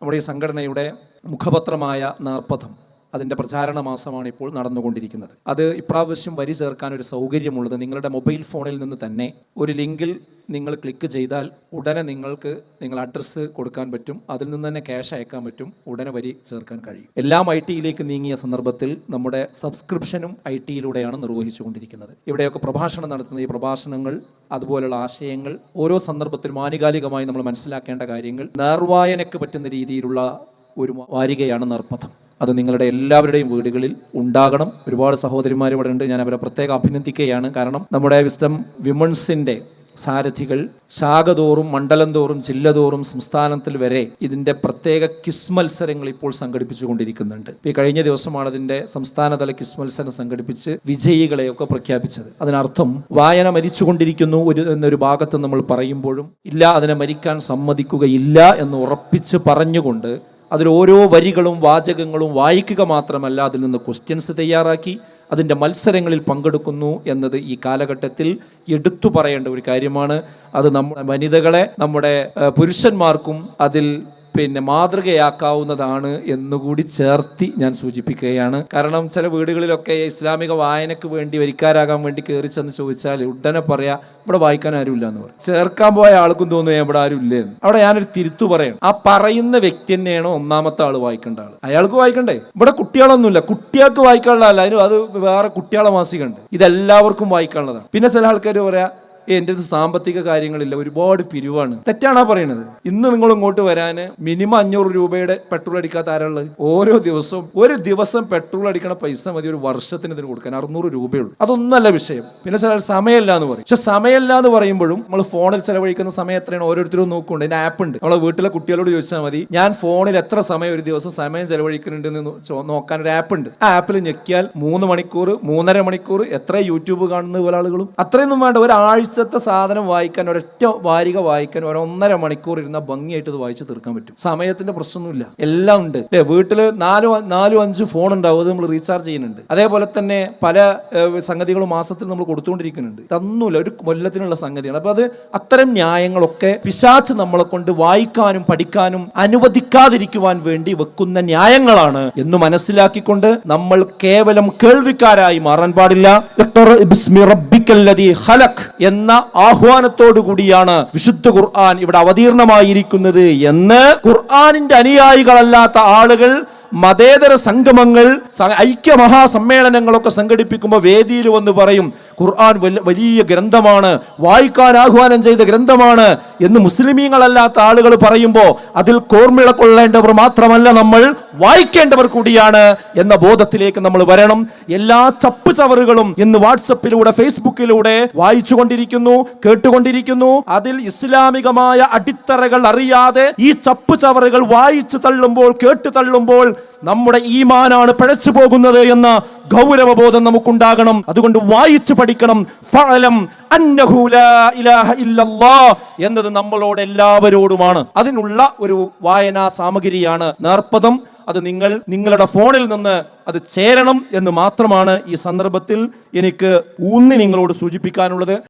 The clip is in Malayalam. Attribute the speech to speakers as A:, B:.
A: നമ്മുടെ ഈ സംഘടനയുടെ മുഖപത്രമായ നാർപ്പഥം അതിന്റെ പ്രചാരണ മാസമാണ് ഇപ്പോൾ നടന്നുകൊണ്ടിരിക്കുന്നത്. അത് ഇപ്രാവശ്യം വരി ചേർക്കാൻ ഒരു സൗകര്യമുള്ളത് നിങ്ങളുടെ മൊബൈൽ ഫോണിൽ നിന്ന് തന്നെ ഒരു ലിങ്കിൽ നിങ്ങൾ ക്ലിക്ക് ചെയ്താൽ ഉടനെ നിങ്ങൾക്ക് നിങ്ങൾ അഡ്രസ്സ് കൊടുക്കാൻ പറ്റും അതിൽ നിന്ന് തന്നെ ക്യാഷ് അയക്കാൻ പറ്റും ഉടനെ വരി ചേർക്കാൻ കഴിയും. എല്ലാം ഐ ടിയിലേക്ക് നീങ്ങിയ സന്ദർഭത്തിൽ നമ്മുടെ സബ്സ്ക്രിപ്ഷനും ഐ ടിയിലൂടെയാണ് നിർവഹിച്ചുകൊണ്ടിരിക്കുന്നത്. ഇവിടെയൊക്കെ പ്രഭാഷണം നടത്തുന്ന ഈ പ്രഭാഷണങ്ങൾ അതുപോലെയുള്ള ആശയങ്ങൾ ഓരോ സന്ദർഭത്തിലും ആനുകാലികമായി നമ്മൾ മനസ്സിലാക്കേണ്ട കാര്യങ്ങൾ നേർവായനക്ക് പറ്റുന്ന രീതിയിലുള്ള ഒരു വാരികയാണ് നർപ്പഥം അത് നിങ്ങളുടെ എല്ലാവരുടെയും വീടുകളിൽ ഉണ്ടാകണം. ഒരുപാട് സഹോദരിമാർ ഇവിടെ ഉണ്ട്. ഞാൻ അവരെ പ്രത്യേകം അഭിനന്ദിക്കുകയാണ്. കാരണം നമ്മുടെ വിസ്ഡം വിമൺസിന്റെ സാരഥികൾ ശാഖതോറും മണ്ഡലം തോറും ജില്ല തോറും സംസ്ഥാനത്തിൽ വരെ ഇതിന്റെ പ്രത്യേക കിസ് മത്സരങ്ങൾ ഇപ്പോൾ സംഘടിപ്പിച്ചുകൊണ്ടിരിക്കുന്നുണ്ട്. ഈ കഴിഞ്ഞ ദിവസമാണ് അതിന്റെ സംസ്ഥാനതല കിസ് മത്സരം സംഘടിപ്പിച്ച് വിജയികളെയൊക്കെ പ്രഖ്യാപിച്ചത്. അതിനർത്ഥം വായന മരിച്ചുകൊണ്ടിരിക്കുന്നു ഒരു എന്നൊരു ഭാഗത്ത് നമ്മൾ പറയുമ്പോഴും ഇല്ല അതിനെ മരിക്കാൻ സമ്മതിക്കുകയില്ല എന്ന് ഉറപ്പിച്ച് പറഞ്ഞുകൊണ്ട് അതിൽ ഓരോ വരികളും വാചകങ്ങളും വായിക്കുക മാത്രമല്ല അതിൽ നിന്ന് ക്വസ്റ്റ്യൻസ് തയ്യാറാക്കി അതിന്റെ മത്സരങ്ങളിൽ പങ്കെടുക്കുന്നു എന്നത് ഈ കാലഘട്ടത്തിൽ എടുത്തു പറയേണ്ട ഒരു കാര്യമാണ്. അത് നമ്മുടെ വനിതകളെ നമ്മുടെ പുരുഷന്മാർക്കും അതിൽ പിന്നെ മാതൃകയാക്കാവുന്നതാണ് എന്നുകൂടി ചേർത്തി ഞാൻ സൂചിപ്പിക്കുകയാണ്. കാരണം ചില വീടുകളിലൊക്കെ ഇസ്ലാമിക വായനക്ക് വേണ്ടി വരിക്കാരാകാൻ വേണ്ടി കയറി ചെന്ന് ചോദിച്ചാൽ ഉടനെ പറയാ ഇവിടെ വായിക്കാൻ ആരുമില്ല എന്ന് പറയും. ചേർക്കാൻ പോയ ആൾക്കും തോന്നുന്നു ഇവിടെ ആരും ഇല്ലേ എന്ന്. അവിടെ ഞാനൊരു തിരുത്തു പറയണം. ആ പറയുന്ന വ്യക്തി തന്നെയാണ് ഒന്നാമത്തെ ആൾ വായിക്കേണ്ട ആൾ അയാൾക്ക് വായിക്കണ്ടേ? ഇവിടെ കുട്ടികളൊന്നുമില്ല. കുട്ടികൾക്ക് വായിക്കാനുള്ളതല്ല അതിന് അത് വേറെ കുട്ടികളെ മാസികണ്ട് ഇതെല്ലാവർക്കും വായിക്കാനുള്ളതാണ്. പിന്നെ ചില ആൾക്കാർ പറയാ "ഏയ്, എന്റെ സാമ്പത്തിക കാര്യങ്ങളില്ല ഒരുപാട് പിരിവാണ്. തെറ്റാണാ പറയണത്. ഇന്ന് നിങ്ങൾ ഇങ്ങോട്ട് വരാൻ മിനിമം അഞ്ഞൂറ് രൂപയുടെ പെട്രോൾ അടിക്കാത്ത ആരാളുള്ളത് ഓരോ ദിവസവും ഒരു ദിവസം പെട്രോൾ അടിക്കണ പൈസ മതി ഒരു വർഷത്തിന് ഇതിന് കൊടുക്കാൻ. അറുന്നൂറ് രൂപയുള്ളൂ അതൊന്നല്ല വിഷയം. പിന്നെ ചില സമയമില്ല എന്ന് പറയും. പക്ഷെ സമയമില്ല എന്ന് പറയുമ്പോഴും നമ്മൾ ഫോണിൽ ചെലവഴിക്കുന്ന സമയം എത്രയാണ്? ഓരോരുത്തരും നോക്കുന്നുണ്ട്. അതിന് ആപ്പ് ഉണ്ട്. നമ്മളെ വീട്ടിലെ കുട്ടികളോട് ചോദിച്ചാൽ മതി ഞാൻ ഫോണിൽ എത്ര സമയം ഒരു ദിവസം സമയം ചെലവഴിക്കുന്നുണ്ട് എന്ന് നോക്കാൻ ഒരു ആപ്പ് ഉണ്ട്. ആ ആപ്പിൽ ഞെക്കിയാൽ മൂന്ന് മണിക്കൂർ മൂന്നര മണിക്കൂർ എത്ര യൂട്യൂബ് കാണുന്ന പോലെ ആളുകളും? അത്രയൊന്നും വേണ്ട. ഒരാഴ്ചത്തെ സാധനം വായിക്കാൻ ഒരൊറ്റ വാരിക വായിക്കാൻ ഒരൊന്നര മണിക്കൂർ ഇരുന്ന ഭംഗിയായിട്ട് ഇത് വായിച്ച് തീർക്കാൻ പറ്റും. സമയത്തിന്റെ പ്രശ്നമൊന്നുമില്ല. എല്ലാം ഉണ്ട്. അല്ലേ? വീട്ടിൽ നാലും നാലും അഞ്ച് ഫോൺ ഉണ്ടാവും. അത് നമ്മൾ റീചാർജ് ചെയ്യുന്നുണ്ട്. അതേപോലെ തന്നെ പല സംഗതികളും മാസത്തിൽ നമ്മൾ കൊടുത്തുകൊണ്ടിരിക്കുന്നുണ്ട്. തന്നൂല ഒരു കൊല്ലത്തിനുള്ള സംഗതിയാണ്. അപ്പൊ അത് അത്തരം ന്യായങ്ങളൊക്കെ പിശാച്ച് നമ്മളെ കൊണ്ട് വായിക്കാനും പഠിക്കാനും അനുവദിക്കാതിരിക്കുവാൻ വേണ്ടി വെക്കുന്ന ന്യായങ്ങളാണ് എന്ന് മനസ്സിലാക്കിക്കൊണ്ട് നമ്മൾ കേവലം കേൾവിക്കാരായി മാറാൻ പാടില്ല. എന്ന എന്ന ആഹ്വാനത്തോടു കൂടിയാണ് വിശുദ്ധ ഖുർആൻ ഇവിടെ അവതീർണമായിരിക്കുന്നത് എന്ന് ഖുർആാനിന്റെ അനുയായികളല്ലാത്ത ആളുകൾ മതേതര സംഗമങ്ങൾ ഐക്യമഹാസമ്മേളനങ്ങളൊക്കെ ഐക്യ മഹാസമ്മേളനങ്ങളൊക്കെ സംഘടിപ്പിക്കുമ്പോൾ വേദിയിൽ വന്ന് പറയും ഖുർആൻ വലിയ ഗ്രന്ഥമാണ് വായിക്കാൻ ആഹ്വാനം ചെയ്ത ഗ്രന്ഥമാണ് എന്ന് മുസ്ലിമീങ്ങളല്ലാത്ത ആളുകൾ പറയുമ്പോൾ അതിൽ കോർമിള കൊള്ളേണ്ടവർ മാത്രമല്ല നമ്മൾ വായിക്കേണ്ടവർ കൂടിയാണ് എന്ന ബോധത്തിലേക്ക് നമ്മൾ വരണം. എല്ലാ ചപ്പ് ചവറുകളും ഇന്ന് വാട്സപ്പിലൂടെ ഫേസ്ബുക്കിലൂടെ വായിച്ചു കൊണ്ടിരിക്കുന്നു കേട്ടുകൊണ്ടിരിക്കുന്നു. അതിൽ ഇസ്ലാമികമായ അടിത്തറകൾ അറിയാതെ ഈ ചപ്പ് ചവറുകൾ വായിച്ചു തള്ളുമ്പോൾ കേട്ടു തള്ളുമ്പോൾ നമ്മുടെ ഈമാനാണ് പിഴച്ചു പോകുന്നത് എന്ന ഗൗരവബോധം നമുക്കുണ്ടാകണം. അതുകൊണ്ട് വായിച്ചു പഠിക്കണം. എന്നത് നമ്മളോട് എല്ലാവരോടുമാണ്. അതിനുള്ള ഒരു വായനാ സാമഗ്രിയാണ് നേർപ്പദം. അത് നിങ്ങൾ നിങ്ങളുടെ ഫോണിൽ നിന്ന് അത് ചേരണം എന്ന് മാത്രമാണ് ഈ സന്ദർഭത്തിൽ എനിക്ക് ഊന്നി നിങ്ങളോട് സൂചിപ്പിക്കാനുള്ളത്.